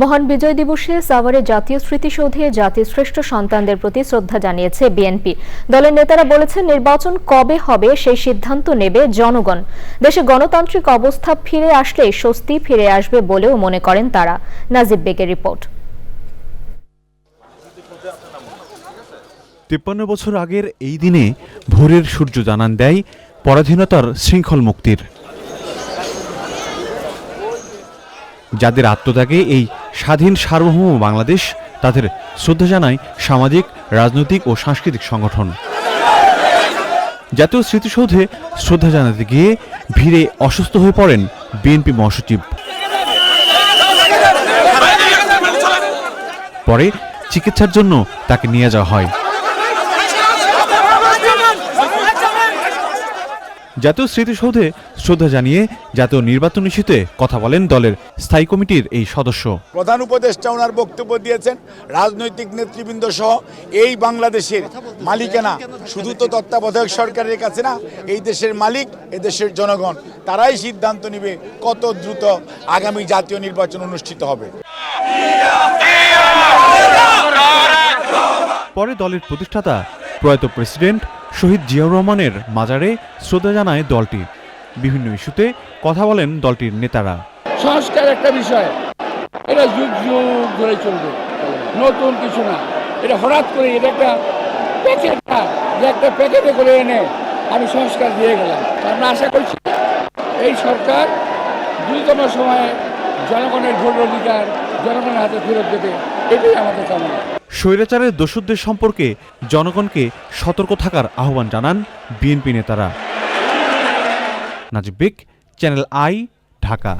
মহান বিজয় দিবসে সাভারে জাতীয় স্মৃতিসৌধে জাতির শ্রেষ্ঠ সন্তানদের প্রতি শ্রদ্ধা জানিয়েছে বিএনপি। দলের নেতারা বলেছেন, নির্বাচন কবে হবে সেই সিদ্ধান্ত নেবে জনগণ। দেশে গণতান্ত্রিক অবস্থা ফিরে আসলে স্বস্তি ফিরে আসবে বলেও মনে করেন তারা। নাজিব বেগের রিপোর্ট। তিপ্পান্ন বছর আগের এই দিনে ভোরের সূর্য জানান দেয় পরাধীনতার শৃঙ্খল মুক্তির। যাদের আত্মত্যাগে এই স্বাধীন সার্বভৌম বাংলাদেশ, তাদের শ্রদ্ধা জানায় সামাজিক, রাজনৈতিক ও সাংস্কৃতিক সংগঠন। জাতীয় স্মৃতিসৌধে শ্রদ্ধা জানাতে গিয়ে ভিড়ে অসুস্থ হয়ে পড়েন বিএনপি মহাসচিব। পরে চিকিৎসার জন্য তাকে নিয়ে যাওয়া হয়। জাতীয় স্মৃতিসৌধে শ্রদ্ধা জানিয়ে জাতীয় নির্বাচন ইস্যুতে কথা বলেন দলের স্থায়ী কমিটির এই সদস্য। প্রধান উপদেষ্টা ওনার বক্তব্য দিয়েছেন রাজনৈতিক নেতৃবৃন্দ সহ এই বাংলাদেশের মালিকানা। শুধু তো তত্ত্বাবধায়ক সরকারের কাছে না এই দেশের মালিক এ দেশের জনগণ তারাই সিদ্ধান্ত নেবে কত দ্রুত আগামী জাতীয় নির্বাচন অনুষ্ঠিত হবে। পরে দলের প্রতিষ্ঠাতা প্রয়াত প্রেসিডেন্ট শহীদ জিয়াউর রহমানের মাজারে শ্রদ্ধা জানায় দলটি। বিভিন্ন ইস্যুতে কথা বলেন দলটির নেতারা। সংস্কার একটা বিষয়। এটা যুগ যুগ ধরে চলবে। নতুন কিছু না। এটা হঠাৎ করে এটা একটা প্যাকেট যে একটা প্যাকেটে করে এনে আমি সংস্কার দিয়ে গেলাম। আমরা আশা করছি এই সরকার দ্রুততম সময়ে জনগণের ভোট অধিকার জনগণের হাতে ফেরত দেবে। স্বৈরাচারের দোষদের সম্পর্কে জনগণকে সতর্ক থাকার আহ্বান জানান বিএনপি নেতারা। Najib Baig, channel I, Dhaka.